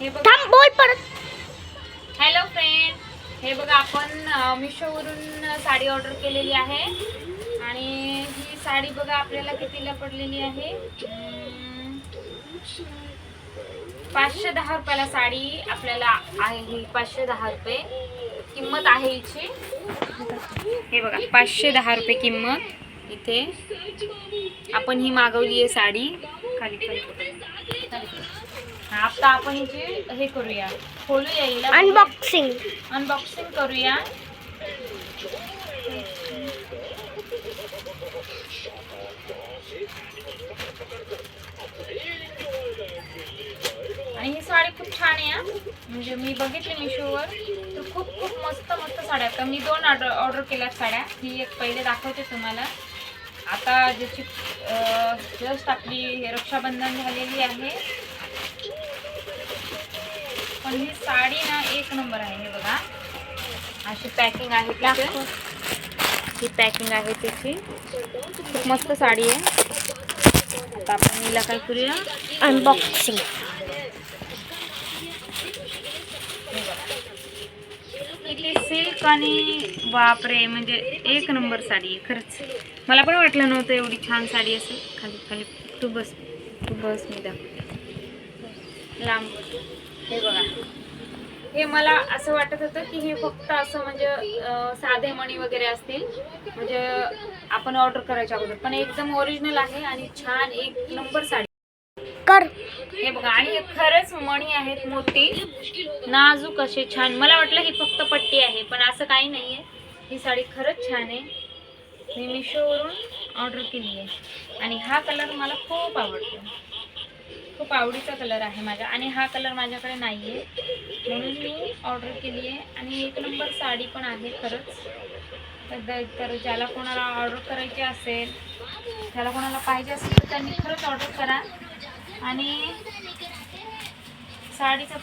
हे बघा. थांब बोल परत. हॅलो फ्रेंड हे बघा आपण मिशोवरून साडी ऑर्डर केलेली आहे. आणि ही साडी बघा आपल्याला कितीला पडलेली आहे? पाचशे दहा रुपयाला साडी आपल्याला आहे. ही पाचशे दहा रुपये. किंमत आहे हिची. हे बघा पाचशे दहा रुपये किंमत इथे. आपण ही मागवली आहे साडी. खाली आता आपण हिची हे करूया. खोलूया हिला अनबॉक्सिंग अनबॉक्सिंग करूया. आणि ही साडी खूप छान आहे. म्हणजे मी बघितली मिशोवर. तर खूप खूप मस्त मस्त साड्या. तर मी दोन ऑर्डर ऑर्डर केल्यात साड्या. ही एक पहिले दाखवते तुम्हाला. आता ज्याची जस्ट आपली रक्षाबंधन झालेली आहे. पण ही साडी ना एक नंबर आहे हे बघा. अशी पॅकिंग आहे तिची. ही पॅकिंग आहे त्याची खूप मस्त साडी आहे. आता आपण हिला काय करूया? अनबॉक्सिंग किती सिल्क आणि बापरे म्हणजे एक नंबर साडी आहे खरंच. मला पण वाटलं नव्हतं एवढी छान साडी असेल. खाली खाली. तू बस तू बस मी दाखवते. लांब हे बघा. हे मला असं वाटत होतं की हे फक्त असं म्हणजे साधे मणी वगैरे असतील. म्हणजे आपण ऑर्डर करायच्या अगोदर. पण एकदम ओरिजिनल आहे आणि छान एक नंबर साडी. कर. हे बघा आणि हे खरंच मणी आहेत मोठी नाजूक असे छान. मला वाटलं ही फक्त पट्टी आहे पण असं काही नाही आहे ही साडी खरंच छान आहे. मी मिशोवरून ऑर्डर केली आहे आणि हा कलर मला खूप आवडतो. खूप आवडीचा कलर आहे माझा आणि हा कलर माझ्याकडे नाही आहे म्हणून मी ऑर्डर केली आहे आणि एक नंबर साडी पण आहे खरंच. तर द- तर ज्याला कोणाला ऑर्डर करायची असेल ज्याला कोणाला पाहिजे असेल तर त्यांनी खरंच ऑर्डर करा. आणि साडीचं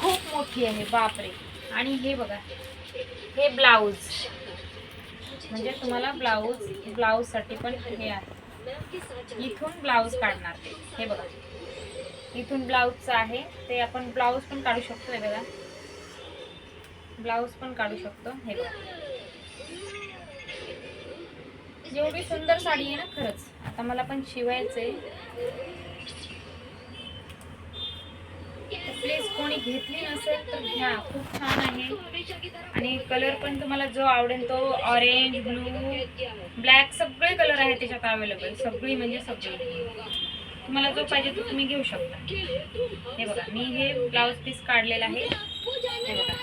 खूप मोठी आहे बापरे. आणि हे बघा हे ब्लाऊज. म्हणजे तुम्हाला ब्लाऊज ब्लाऊजसाठी पण हे आहे. इथून ब्लाऊज काढणार ते. हे बघा. इथून ब्लाऊजचं आहे. ते आपण ब्लाऊज पण काढू शकतो हे बघा. ब्लाऊज पण काढू शकतो हे बघा. एवढी सुंदर साडी आहे ना खरंच. आता मला पण शिवायचंय. प्लीज कोणी घेतली नसेल तर घ्या. खूप छान आहे. आणि कलर पण तुम्हाला जो आवडेल तो ऑरेंज ब्लू ब्लॅक सगळे कलर आहेत त्याच्यात अवेलेबल सगळी म्हणजे सगळी. तुम्हाला जो पाहिजे तो तुम्ही घेऊ शकता. हे बघा मी हे ब्लाऊज पीस काढलेलं आहे. हे बघा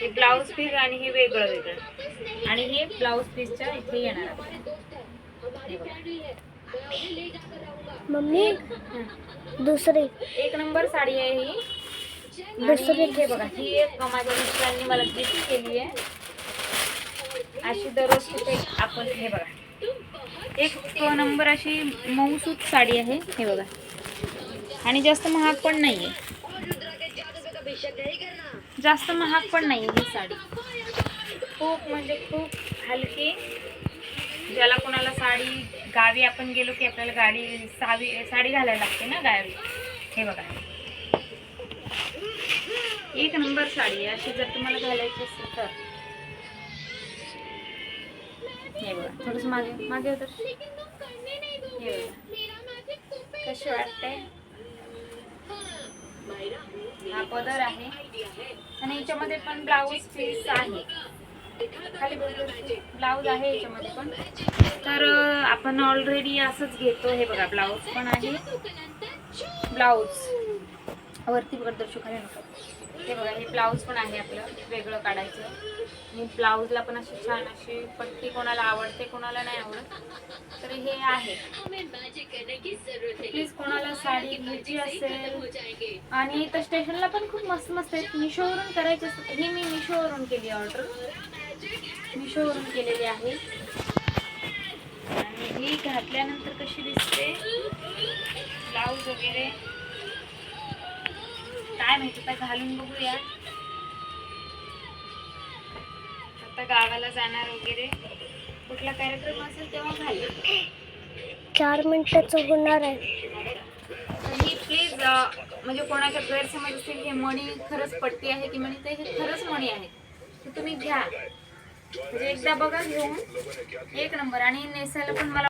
हे ब्लाऊज पीस आणि हे वेगळं वेगळं. आणि हे ब्लाऊज पीसच्या इथे येणार. हे. मम्मी. दुसरी. एक नंबर साडी आहे ही. दुसरी. हे बघा ही एक माझ्या मिस्टरांनी मला गिफ्ट केली आहे. अशी दररोज कुठे आपण हे बघा. एक नंबर अशी मऊसूत साडी आहे हे बघा. आणि जास्त महाग पण नाही आहे जास्त महाग पण नाही ही साडी. खूप म्हणजे खूप हलकी. ज्याला कोणाला साडी गावी आपण गेलो की आपल्याला गाडी सावी साडी घालायला लागते ना गावी. हे बघा. एक नंबर साडी आहे. अशी जर तुम्हाला घालायची असेल तर. थोडस मागे मागे होत. कशी वाटते? हा पदर आहे. आणि याच्यामध्ये पण ब्लाऊज पीस आहे. खाली ब्लाऊज आहे याच्यामध्ये पण. तर आपण ऑलरेडी असंच घेतो. हे बघा ब्लाऊज पण आहे. ब्लाऊज वरती बघा दर्शू खाली नको. हे बघा हे ब्लाऊज पण आहे आपलं वेगळं काढायचं. आणि ब्लाऊजला पण अशी छान अशी पट्टी कोणाला आवडते कोणाला नाही आवडत. तर हे आहे. प्लीज कोणाला साडी घ्यायची असेल. आणि इथं स्टेशनला पण खूप मस्त मस्त आहेत. मिशोवरून करायचे असतात. हे मी मिशोवरून केली ऑर्डर मिशोवरून केलेली आहे. आणि ही घातल्यानंतर कशी दिसते? ब्लाऊज वगैरे. काय माहिती आता घालून बघूया. आता गावाला जाणार वगैरे. कुठला कार्यक्रम असेल तेव्हा घालेल चार मिनिटाचं होणार आहे. ही प्लीज म्हणजे कोणाच्या गैरसमज असतील हे मणी खरंच पट्टी आहे की मणी तर हे खरंच मणी आहे. तर तुम्ही घ्या. म्हणजे एकदा बघा घेऊन. एक नंबर. आणि नेसायला पण मला